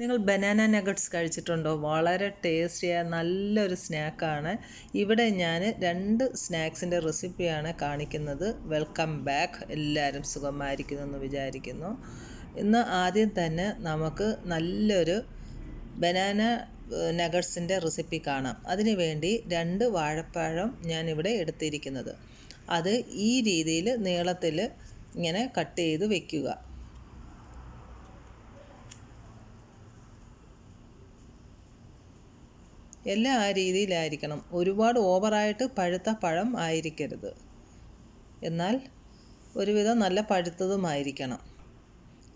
നിങ്ങൾ banana nuggets കഴിച്ചിട്ടുണ്ടോ? വളരെ ടേസ്റ്റിയായ നല്ലൊരു സ്നാക്കാണ് ഇവിടെ ഞാൻ രണ്ട് സ്നാക്സിന്റെ റെസിപ്പിയാണ് കാണിക്കുന്നത്. വെൽക്കം ബാക്ക് എല്ലാവരും സുഖമായിരിക്കുന്നു എന്ന് വിചാരിക്കുന്നു. ഇന്ന് ആദ്യം തന്നെ നമുക്ക് നല്ലൊരു ബനാന നഗറ്റ്സിന്റെ റെസിപ്പി കാണാം. അതിനു വേണ്ടി രണ്ട് വാഴപ്പഴം ഞാനിവിടെ എടുത്തിരിക്കുന്നത്. അത് ഈ രീതിയിൽ നീളത്തിൽ ഇങ്ങനെ കട്ട് ചെയ്ത് വെക്കുക. എല്ലാം ആ രീതിയിലായിരിക്കണം. ഒരുപാട് ഓവറായിട്ട് പഴുത്ത പഴം ആയിരിക്കരുത്. എന്നാൽ ഒരുവിധം നല്ല പഴുത്തതുമായിരിക്കണം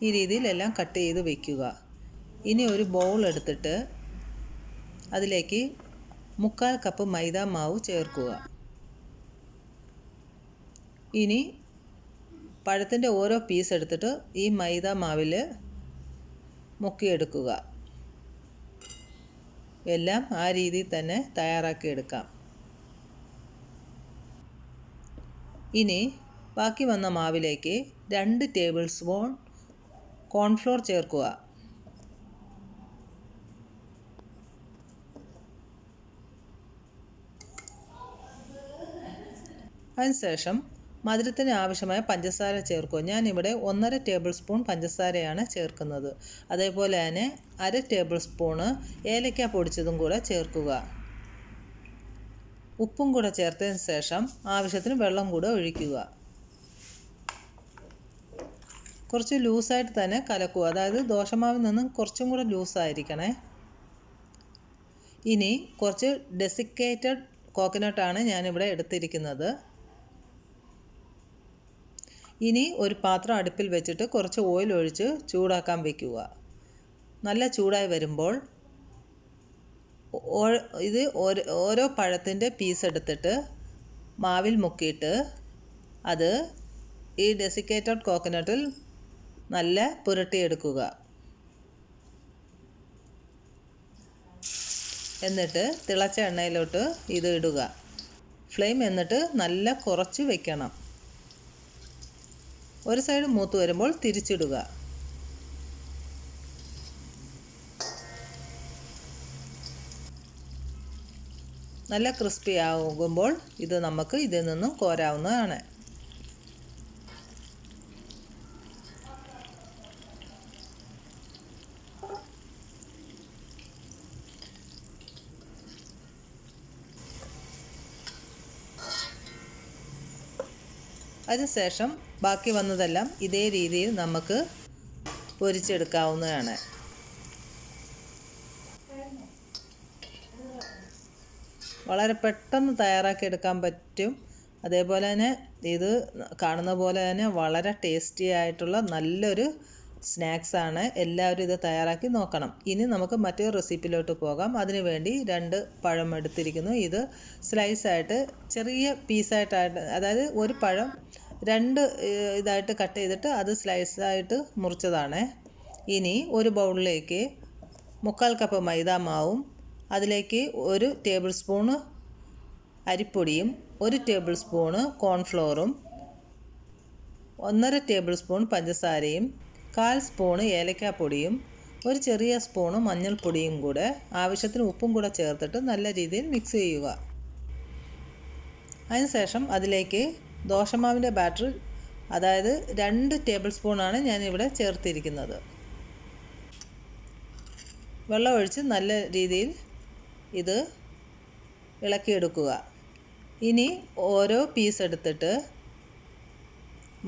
ഈ രീതിയിലെല്ലാം കട്ട് ചെയ്ത് വയ്ക്കുക ഇനി ഒരു ബൗൾ എടുത്തിട്ട് അതിലേക്ക് മുക്കാൽ കപ്പ് മൈദ മാവ് ചേർക്കുക. ഇനി പഴത്തിന്റെ ഓരോ പീസ് എടുത്തിട്ട് ഈ മൈദ മാവിൽ മുക്കിയെടുക്കുക. എല്ലാം ആ രീതിയിൽ തന്നെ തയ്യാറാക്കി എടുക്കാം. ഇനി ബാക്കി വന്ന മാവിലേക്ക് രണ്ട് ടേബിൾ സ്പൂൺ കോൺഫ്ലോർ ചേർക്കുക. അതിനുശേഷം മധുരത്തിന് ആവശ്യമായ പഞ്ചസാര ചേർക്കുക. ഞാനിവിടെ ഒന്നര ടേബിൾ സ്പൂൺ പഞ്ചസാരയാണ് ചേർക്കുന്നത്. അതേപോലെ തന്നെ അര ടേബിൾ സ്പൂണ് ഏലക്ക പൊടിച്ചതും കൂടെ ചേർക്കുക. ഉപ്പും കൂടെ ചേർത്തതിന് ശേഷം ആവശ്യത്തിന് വെള്ളം കൂടെ ഒഴിക്കുക. കുറച്ച് ലൂസായിട്ട് തന്നെ കലക്കുക. അതായത് ദോശമാവിൽ നിന്നും കുറച്ചും കൂടെ ലൂസായിരിക്കണേ. ഇനി കുറച്ച് ഡെസിക്കേറ്റഡ് കോക്കനട്ടാണ് ഞാനിവിടെ എടുത്തിരിക്കുന്നത്. ഇനി ഒരു പാത്രം അടുപ്പിൽ വെച്ചിട്ട് കുറച്ച് ഓയിൽ ഒഴിച്ച് ചൂടാക്കാൻ വയ്ക്കുക നല്ല ചൂടായി വരുമ്പോൾ ഇത് ഓരോ പഴത്തിന്റെ പീസ് എടുത്തിട്ട് മാവിൽ മുക്കിയിട്ട് അത് ഈ ഡെസിക്കേറ്റഡ് കോക്കനട്ടിൽ നല്ല പുരട്ടിയെടുക്കുക. എന്നിട്ട് തിളച്ച എണ്ണയിലോട്ട് ഇത് ഇടുക. ഫ്ലെയിം എന്നിട്ട് നല്ല കുറച്ച് വെക്കണം. ഒരു സൈഡ് മൂത്ത് വരുമ്പോൾ തിരിച്ചിടുക. നല്ല ക്രിസ്പി ആകുമ്പോൾ ഇത് നമുക്ക് ഇതിൽ നിന്നും കോരാവുന്നതാണ്. അതിനുശേഷം ബാക്കി വന്നതെല്ലാം ഇതേ രീതിയിൽ നമുക്ക് പൊരിച്ചെടുക്കാവുന്നതാണ്. വളരെ പെട്ടെന്ന് തയ്യാറാക്കി എടുക്കാൻ പറ്റും. അതേപോലെ തന്നെ ഇത് കാണുന്ന പോലെ തന്നെ വളരെ ടേസ്റ്റി ആയിട്ടുള്ള നല്ലൊരു സ്നാക്സാണ് എല്ലാവരും ഇത് തയ്യാറാക്കി നോക്കണം. ഇനി നമുക്ക് മറ്റൊരു റെസിപ്പിയിലോട്ട് പോകാം. അതിന് വേണ്ടി രണ്ട് പഴം എടുത്തിരിക്കുന്നു. ഇത് സ്ലൈസായിട്ട് ചെറിയ പീസായിട്ടായിട്ട് അതായത് ഒരു പഴം രണ്ട് ഇതായിട്ട് കട്ട് ചെയ്തിട്ട് അത് സ്ലൈസ് ആയിട്ട് മുറിച്ചതാണ്. ഇനി ഒരു ബൗളിലേക്ക് മുക്കാൽ കപ്പ് മൈദ മാവും അതിലേക്ക് ഒരു ടേബിൾ സ്പൂണ് അരിപ്പൊടിയും ഒരു ടേബിൾ സ്പൂണ് കോൺഫ്ലോറും ഒന്നര ടേബിൾ സ്പൂൺ പഞ്ചസാരയും കാൽ സ്പൂണ് ഏലക്കാപ്പൊടിയും ഒരു ചെറിയ സ്പൂണ് മഞ്ഞൾപ്പൊടിയും കൂടെ ആവശ്യത്തിന് ഉപ്പും കൂടെ ചേർത്തിട്ട് നല്ല രീതിയിൽ മിക്സ് ചെയ്യുക. അതിനുശേഷം അതിലേക്ക് ദോശമാവിന്റെ ബാറ്റർ അതായത് രണ്ട് ടേബിൾ സ്പൂണാണ് ഞാനിവിടെ ചേർത്തിരിക്കുന്നത്. വെള്ളമൊഴിച്ച് നല്ല രീതിയിൽ ഇത് ഇളക്കിയെടുക്കുക. ഇനി ഓരോ പീസ് എടുത്തിട്ട്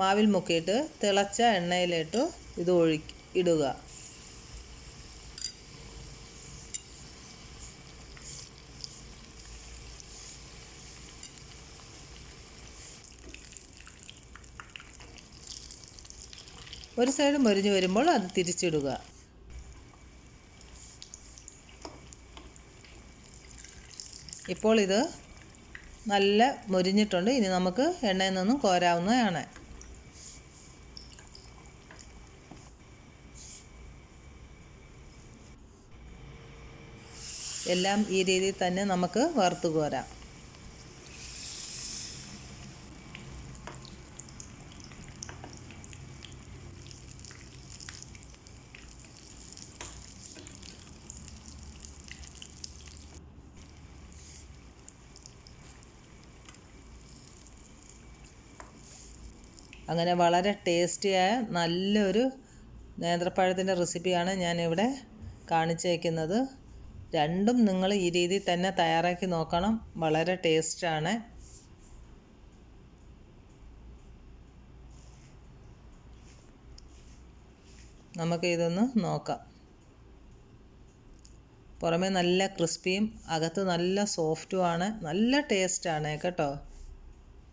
മാവിൽ മുക്കിയിട്ട് തിളച്ച എണ്ണയിലിട്ട് ഇത് ഒഴി ഇടുക. ഒരു സൈഡ് മൊരിഞ്ഞ് വരുമ്പോൾ അത് തിരിച്ചിടുക. ഇപ്പോൾ ഇത് നല്ല മൊരിഞ്ഞിട്ടുണ്ട്. ഇനി നമുക്ക് എണ്ണയിൽ നിന്നും കോരാവുന്നതാണ്. എല്ലാം ഈ രീതിയിൽ തന്നെ നമുക്ക് വറുത്ത് കോരാം. അങ്ങനെ വളരെ ടേസ്റ്റിയായ നല്ലൊരു നേന്ത്രപ്പഴത്തിന്റെ റെസിപ്പിയാണ് ഞാനിവിടെ കാണിച്ചേക്കുന്നത്. രണ്ടും നിങ്ങൾ ഈ രീതിയിൽ തന്നെ തയ്യാറാക്കി നോക്കണം. വളരെ ടേസ്റ്റാണ്. നമുക്ക് ഇതൊന്ന് നോക്കാം. പുറമേ നല്ല ക്രിസ്പിയും അകത്ത് നല്ല സോഫ്റ്റുമാണ് നല്ല ടേസ്റ്റാണ് കേട്ടോ.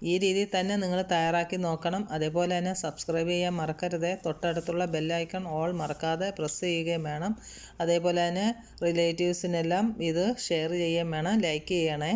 ഈ രീതിയിൽ തന്നെ നിങ്ങൾ തയ്യാറാക്കി നോക്കണം. അതേപോലെ തന്നെ സബ്സ്ക്രൈബ് ചെയ്യാൻ മറക്കരുത്. തൊട്ടടുത്തുള്ള ബെല്ലൈക്കൺ ഓൾ മറക്കാതെ പ്രസ് ചെയ്യുകയും വേണം. അതേപോലെ തന്നെ റിലേറ്റീവ്സിനെല്ലാം ഇത് ഷെയർ ചെയ്യുകയും വേണം. ലൈക്ക് ചെയ്യണേ.